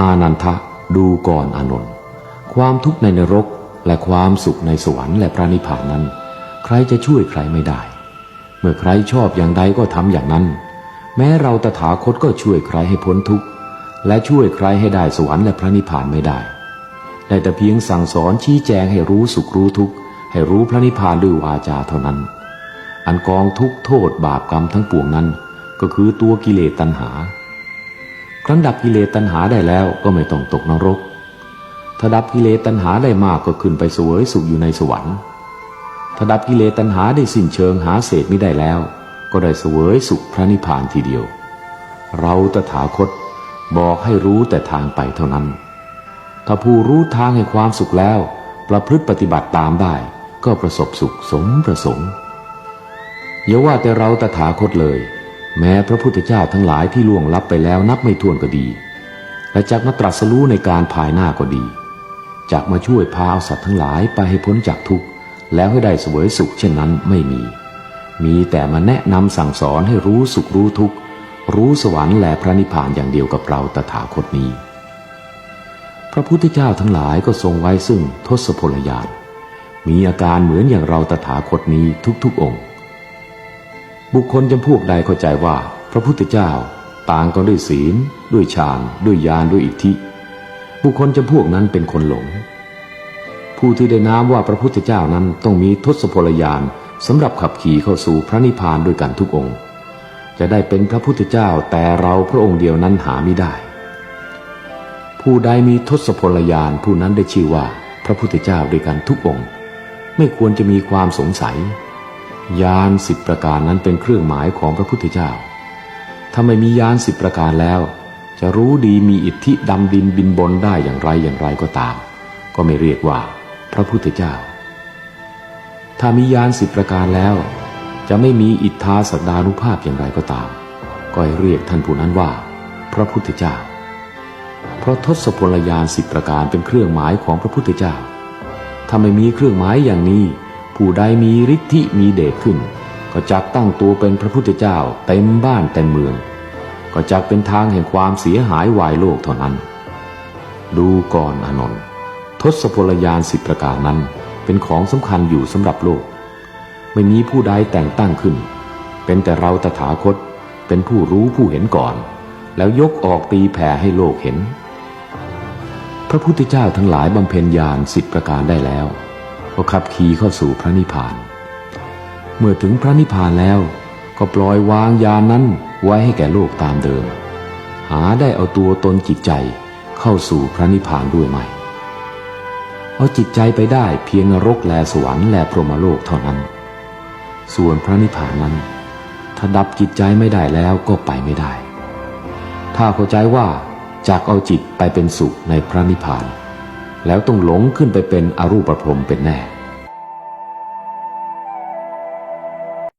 อานันทะดูก่อนอานนท์ความทุกข์ในนรกและความสุขในสวรรค์และพระนิพพานนั้น ใครจะช่วยใครไม่ได้ เมื่อใครชอบอย่างใดก็ทำอย่างนั้น แม้เราตถาคตก็ช่วยใครให้พ้นทุกข์ และช่วยใครให้ได้สวรรค์และพระนิพพานไม่ได้ ได้แต่เพียงสั่งสอนชี้แจงให้รู้สุขรู้ทุกข์ ให้รู้พระนิพพานด้วยวาจาเท่านั้น อันกองทุกโทษบาปกรรมทั้งปวงนั้น ก็คือตัวกิเลสตัณหา ครั้นดับกิเลสตัณหาได้แล้วก็ไม่ต้องตกนรก ถ้าดับกิเลสตัณหาได้มากก็ขึ้นไปสวยสุขอยู่ในสวรรค์ ถ้าดับกิเลสตัณหาได้สิ้นเชิงหาเศษไม่ได้แล้ว ก็ได้สวยสุขพระนิพพานทีเดียว เราตถาคตบอกให้รู้แต่ทางไปเท่านั้น ถ้าผู้รู้ทางให้ความสุขแล้ว ประพฤติปฏิบัติตามได้ ก็ประสบสุขสมประสงค์อย่าว่าแต่เราตถาคตเลย แม้พระพุทธเจ้าทั้งหลายที่ล่วงลับไปแล้วนับไม่ถ้วนก็ดี และจากมาตรัสรู้ในการภายหน้าก็ดีจากมาช่วยพาเอาสัตว์ทั้งหลายไปให้พ้นจากทุกข์แล้วให้ได้เสวยสุขเช่นนั้นไม่มี มีแต่มาแนะนำสั่งสอนให้รู้สุขรู้ทุกข์รู้สวรรค์และพระนิพพานอย่างเดียวกับเราตถาคตนี้ พระพุทธเจ้าทั้งหลายก็ทรงไว้ซึ่งทศพลยานมีอาการเหมือนอย่างเราตถาคตนี้ทุกๆองค์ บุคคลจำพวกใดเข้าใจว่า พระพุทธเจ้าต่างกันด้วยศีล ด้วยฌาน ด้วยญาณด้วยอิทธิ บุคคลจำพวกนั้นเป็นคนหลง ผู้ที่ได้นามว่าพระพุทธเจ้านั้นต้องมีทศพลยานสำหรับขับขี่เข้าสู่พระนิพพานด้วยกันทุกองค์ จะได้เป็นพระพุทธเจ้าแต่เราพระองค์เดียวนั้นหาไม่ได้ ผู้ใดมีทศพลยานผู้นั้นได้ชื่อว่า พระพุทธเจ้าด้วยกันทุกองค์ ไม่ควรจะมีความสงสัย ยานสิบประการนั้นเป็นเครื่องหมายของพระพุทธเจ้า ถ้าไม่มียานสิบประการแล้ว จะรู้ดีมีอิทธิดำดินบินบนได้อย่างไรอย่างไรก็ตาม ก็ไม่เรียกว่าพระพุทธเจ้า ถ้ามียานสิบประการแล้ว จะไม่มีอิทธาสดานุภาพอย่างไรก็ตาม ก็ให้เรียกท่านผู้นั้นว่า พระพุทธเจ้า เพราะทศพลยานสิบประการเป็นเครื่องหมายของพระพุทธเจ้า ถ้าไม่มีเครื่องหมายอย่างนี้ ผู้ใดมีฤทธิมีเดชขึ้น ก็จักตั้งตัวเป็นพระพุทธเจ้าเต็มบ้านเต็มเมือง ก็จักเป็นทางแห่งความเสียหายวายโลกเท่านั้น ดูก่อนอนนท์ทศพลยานสิบประการนั้นเป็นของสำคัญอยู่สำหรับโลก ไม่มีผู้ใดแต่งตั้งขึ้น เป็นแต่เราตถาคตเป็นผู้รู้ผู้เห็นก่อน แล้วยกออกตีแผ่ให้โลกเห็น พระพุทธเจ้าทั้งหลายบำเพ็ญญาณสิบประการได้แล้ว ก็ขับขี่เข้าสู่พระนิพพาน เมื่อถึงพระนิพพานแล้ว ก็ปล่อยวางยานนั้นไว้ให้แก่โลกตามเดิม หาได้เอาตัวตนจิตใจเข้าสู่พระนิพพานด้วยไหมเอาจิตใจไปได้เพียงนรกแลสวรรค์แลพรหมโลกเท่านั้น ส่วนพระนิพพานนั้น ถ้าดับจิตใจไม่ได้แล้วก็ไปไม่ได้ ถ้าเข้าใจว่าจากเอาจิตไปเป็นสุขในพระนิพพาน แล้วต้องหลงขึ้นไปเป็นอรูปพรหมเป็นแน่